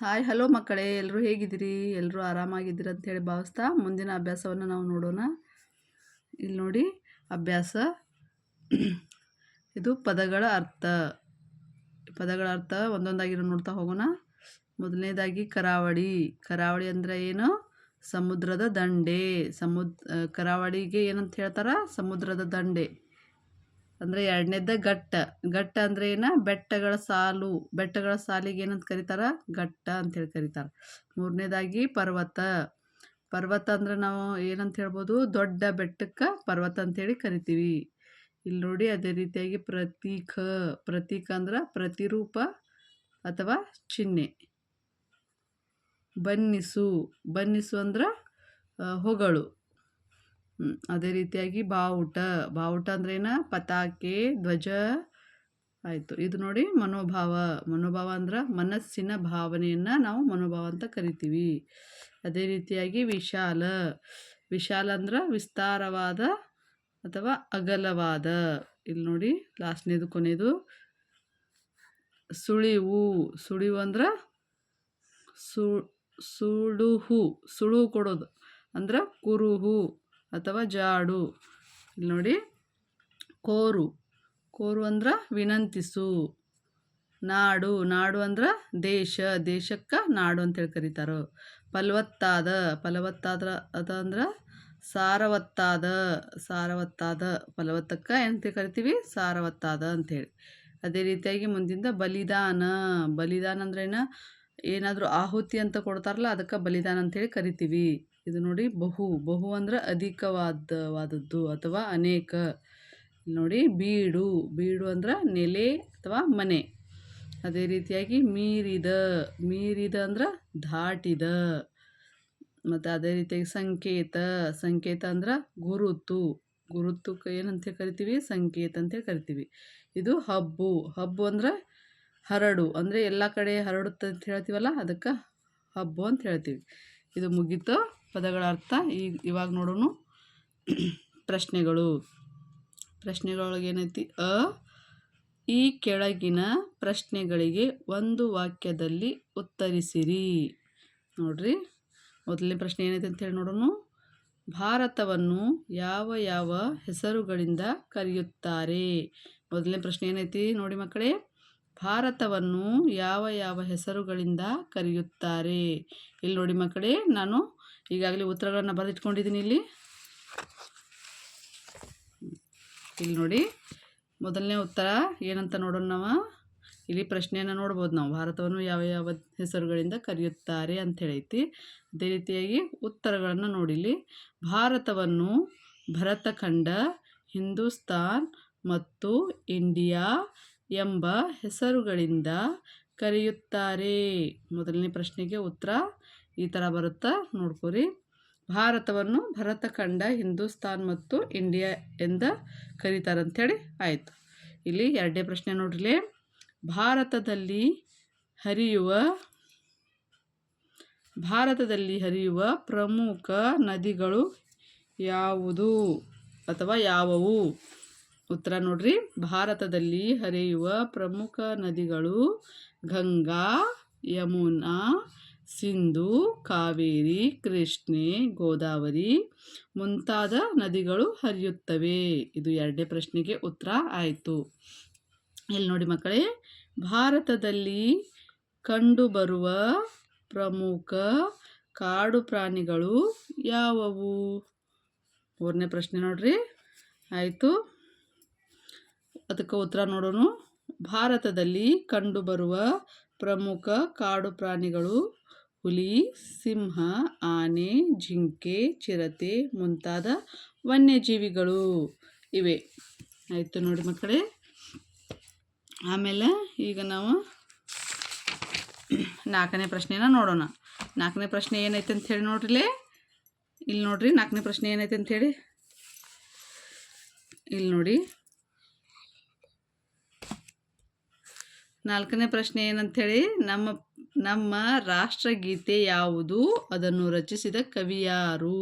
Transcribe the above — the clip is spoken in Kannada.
ಹಾಯ್ ಹಲೋ ಮಕ್ಕಳೇ. ಎಲ್ಲರೂ ಹೇಗಿದ್ದೀರಿ? ಎಲ್ಲರೂ ಆರಾಮಾಗಿದ್ದೀರಿ ಅಂತೇಳಿ ಭಾವಿಸ್ತಾ ಮುಂದಿನ ಅಭ್ಯಾಸವನ್ನು ನಾವು ನೋಡೋಣ. ಇಲ್ಲಿ ನೋಡಿ, ಅಭ್ಯಾಸ. ಇದು ಪದಗಳ ಅರ್ಥ. ಪದಗಳ ಅರ್ಥ ಒಂದೊಂದಾಗಿ ನೋಡ್ತಾ ಹೋಗೋಣ. ಮೊದಲನೇದಾಗಿ ಕರಾವಳಿ. ಕರಾವಳಿ ಅಂದರೆ ಏನು? ಸಮುದ್ರದ ದಂಡೆ. ಸಮುದ್ರ ಕರಾವಳಿಗೆ ಏನಂತ ಹೇಳ್ತಾರೆ? ಸಮುದ್ರದ ದಂಡೆ. ಅಂದರೆ ಎರಡನೇದ ಘಟ್ಟ ಘಟ್ಟ ಅಂದರೆ ಏನು? ಬೆಟ್ಟಗಳ ಸಾಲು. ಬೆಟ್ಟಗಳ ಸಾಲಿಗೆ ಏನಂತ ಕರೀತಾರೆ? ಘಟ್ಟ ಅಂತೇಳಿ ಕರೀತಾರೆ. ಮೂರನೇದಾಗಿ ಪರ್ವತ. ಪರ್ವತ ಅಂದ್ರೆ ನಾವು ಏನಂತ ಹೇಳ್ಬೋದು? ದೊಡ್ಡ ಬೆಟ್ಟಕ್ಕೆ ಪರ್ವತ ಅಂತೇಳಿ ಕರಿತೀವಿ. ಇಲ್ಲಿ ನೋಡಿ ಅದೇ ರೀತಿಯಾಗಿ ಪ್ರತೀಕ. ಪ್ರತೀಕ ಅಂದ್ರೆ ಪ್ರತಿರೂಪ ಅಥವಾ ಚಿಹ್ನೆ. ಬನ್ನಿಸು. ಬನ್ನಿಸು ಅಂದ್ರೆ ಹೊಗಳು. ಅದೇ ರೀತಿಯಾಗಿ ಬಾವುಟ. ಬಾವುಟ ಅಂದ್ರೆ ಏನ ಪತಾಕೆ, ಧ್ವಜ. ಆಯಿತು. ಇದು ನೋಡಿ ಮನೋಭಾವ. ಮನೋಭಾವ ಅಂದ್ರೆ ಮನಸ್ಸಿನ ಭಾವನೆಯನ್ನು ನಾವು ಮನೋಭಾವ ಅಂತ ಕರಿತೀವಿ. ಅದೇ ರೀತಿಯಾಗಿ ವಿಶಾಲ. ವಿಶಾಲ ಅಂದ್ರೆ ವಿಸ್ತಾರವಾದ ಅಥವಾ ಅಗಲವಾದ. ಇಲ್ಲಿ ನೋಡಿ ಲಾಸ್ಟ್ನೇದು ಕೊನೆಯದು ಸುಳಿವು. ಸುಳಿವು ಅಂದ್ರೆ ಸು, ಸುಳುಹು. ಸುಳುವು ಕೊಡೋದು. ಅಂದ್ರೆ ಕುರುಹು. ಅಥವಾ ಜಾಡು. ಇಲ್ಲಿ ನೋಡಿ. ಕೋರು. ಕೋರು ಅಂದ್ರೆ ವಿನಂತಿಸು. ನಾಡು. ನಾಡು ಅಂದ್ರೆ ದೇಶ. ದೇಶಕ್ಕೆ ನಾಡು ಅಂತೇಳಿ ಕರೀತಾರೆ. ಫಲವತ್ತಾದ. ಫಲವತ್ತಾದ ಅದ ಅಂದ್ರೆ ಸಾರವತ್ತಾದ. ಸಾರವತ್ತಾದ. ಫಲವತ್ತಕ್ಕೆ ಏನಂತ ಕರಿತೀವಿ? ಸಾರವತ್ತಾದ ಅಂಥೇಳಿ ಅದೇ ರೀತಿಯಾಗಿ ಮುಂದಿಂದ ಬಲಿದಾನ. ಬಲಿದಾನ ಅಂದ್ರೆ ಏನು? ಏನಾದರೂ ಆಹುತಿ ಅಂತ ಕೊಡ್ತಾರಲ್ಲ, ಅದಕ್ಕೆ ಬಲಿದಾನ ಅಂತೇಳಿ ಕರಿತೀವಿ. ಇದು ನೋಡಿ ಬಹು ಬಹು ಅಂದ್ರೆ ಅಧಿಕವಾದವಾದದ್ದು ಅಥವಾ ಅನೇಕ. ನೋಡಿ ಬೀಡು ಬೀಡು ಅಂದ್ರೆ ನೆಲೆ ಅಥವಾ ಮನೆ. ಅದೇ ರೀತಿಯಾಗಿ ಮೀರಿದ ಮೀರಿದ ಅಂದ್ರೆ ದಾಟಿದ. ಮತ್ತು ಅದೇ ರೀತಿಯಾಗಿ ಸಂಕೇತ ಸಂಕೇತ ಅಂದ್ರೆ ಗುರುತು. ಗುರುತುಕ್ಕೆ ಏನಂತ ಕರಿತೀವಿ? ಸಂಕೇತ ಅಂತ ಕರಿತೀವಿ. ಇದು ಹಬ್ಬು ಹಬ್ಬು ಅಂದ್ರೆ ಹರಡು. ಅಂದರೆ ಎಲ್ಲ ಕಡೆ ಹರಡುತ್ತೆ ಅಂತ ಹೇಳ್ತೀವಲ್ಲ, ಅದಕ್ಕೆ ಹಬ್ಬು ಅಂತ ಹೇಳ್ತೀವಿ. ಇದು ಮುಗಿತು. ಪದಗಳ ಅರ್ಥ ಈಗ ಇವಾಗ ನೋಡೋಣ ಪ್ರಶ್ನೆಗಳು. ಪ್ರಶ್ನೆಗಳೊಳಗೆ ಏನೈತಿ? ಅ. ಈ ಕೆಳಗಿನ ಪ್ರಶ್ನೆಗಳಿಗೆ ಒಂದು ವಾಕ್ಯದಲ್ಲಿ ಉತ್ತರಿಸಿರಿ. ನೋಡ್ರಿ. ಮೊದಲನೇ ಪ್ರಶ್ನೆ ಏನೈತೆ ಅಂತ ಹೇಳಿ ನೋಡೋಣ ಭಾರತವನ್ನು ಯಾವ ಯಾವ ಹೆಸರುಗಳಿಂದ ಕರೆಯುತ್ತಾರೆ? ಮೊದಲನೇ ಪ್ರಶ್ನೆ ಏನೈತಿ? ನೋಡಿ ಮಕ್ಕಳೇ. ಭಾರತವನ್ನು ಯಾವ ಯಾವ ಹೆಸರುಗಳಿಂದ ಕರೆಯುತ್ತಾರೆ? ಇಲ್ಲಿ ನೋಡಿ ಮಕ್ಕಳೇ, ನಾನು ಈಗಾಗಲೇ ಉತ್ತರಗಳನ್ನು ಬರೆದಿಟ್ಕೊಂಡಿದ್ದೀನಿ ಇಲ್ಲಿ. ಇಲ್ಲಿ ನೋಡಿ, ಮೊದಲನೇ ಉತ್ತರ ಏನಂತ ನೋಡೋಣ ನಾವು? ಇಲ್ಲಿ ಪ್ರಶ್ನೆಯನ್ನು ನೋಡ್ಬೋದು ನಾವು. ಭಾರತವನ್ನು ಯಾವ ಯಾವ ಹೆಸರುಗಳಿಂದ ಕರೆಯುತ್ತಾರೆ ಅಂತ ಹೇಳೈತಿ. ಅದೇ ರೀತಿಯಾಗಿ ಉತ್ತರಗಳನ್ನು ನೋಡಿಲಿ ಭಾರತವನ್ನು ಭರತಖಂಡ, ಹಿಂದೂಸ್ತಾನ್ ಮತ್ತು ಇಂಡಿಯಾ ಎಂಬ ಹೆಸರುಗಳಿಂದ ಕರೆಯುತ್ತಾರೆ. ಮೊದಲನೇ ಪ್ರಶ್ನೆಗೆ ಉತ್ತರ. ಈ ಥರ ಬರುತ್ತಾ? ನೋಡ್ಕೊರಿ. ಭಾರತವನ್ನು ಭರತಖಂಡ ಹಿಂದೂಸ್ತಾನ್ ಮತ್ತು ಇಂಡಿಯಾ ಎಂದ ಕರೀತಾರಂಥೇಳಿ ಆಯಿತು. ಇಲ್ಲಿ ಎರಡನೇ ಪ್ರಶ್ನೆ ನೋಡ್ರಿ ಭಾರತದಲ್ಲಿ ಹರಿಯುವ ಭಾರತದಲ್ಲಿ ಹರಿಯುವ ಪ್ರಮುಖ ನದಿಗಳು ಯಾವುದು ಅಥವಾ ಯಾವುವು? ಉತ್ತರ ನೋಡ್ರಿ. ಭಾರತದಲ್ಲಿ ಹರಿಯುವ ಪ್ರಮುಖ ನದಿಗಳು ಗಂಗಾ, ಯಮುನಾ, ಸಿಂಧು, ಕಾವೇರಿ, ಕೃಷ್ಣೆ, ಗೋದಾವರಿ ಮುಂತಾದ ನದಿಗಳು ಹರಿಯುತ್ತವೆ. ಇದು ಎರಡನೇ ಪ್ರಶ್ನೆಗೆ ಉತ್ತರ ಆಯಿತು. ಇಲ್ಲಿ ನೋಡಿ ಮಕ್ಕಳೇ, ಭಾರತದಲ್ಲಿ ಕಂಡುಬರುವ ಪ್ರಮುಖ ಕಾಡು ಪ್ರಾಣಿಗಳು ಯಾವುವು? ಮೂರನೇ ಪ್ರಶ್ನೆ ನೋಡ್ರಿ. ಆಯಿತು. ಅದಕ್ಕೆ ಉತ್ತರ ನೋಡೋಣ ಭಾರತದಲ್ಲಿ ಕಂಡುಬರುವ ಪ್ರಮುಖ ಕಾಡು ಪ್ರಾಣಿಗಳು ಹುಲಿ, ಸಿಂಹ, ಆನೆ, ಜಿಂಕೆ, ಚಿರತೆ ಮುಂತಾದ ವನ್ಯಜೀವಿಗಳು ಇವೆ. ಆಯಿತು ನೋಡಿ ಮಕ್ಕಳೇ. ಆಮೇಲೆ ಈಗ ನಾವು ನಾಲ್ಕನೇ ಪ್ರಶ್ನೆನ ನೋಡೋಣ. ನಾಲ್ಕನೇ ಪ್ರಶ್ನೆ ಏನೈತೆ ಅಂತ ಹೇಳಿ ನೋಡ್ರಿಲೇ? ಇಲ್ಲಿ ನೋಡ್ರಿ, ನಾಲ್ಕನೇ ಪ್ರಶ್ನೆ ಏನೈತೆ ಅಂತ ಹೇಳಿ? ಇಲ್ಲಿ ನೋಡಿ. ನಾಲ್ಕನೇ ಪ್ರಶ್ನೆ ಏನಂಥೇಳಿ ನಮ್ಮ ನಮ್ಮ ರಾಷ್ಟ್ರಗೀತೆ ಯಾವುದು? ಅದನ್ನು ರಚಿಸಿದ ಕವಿ ಯಾರು?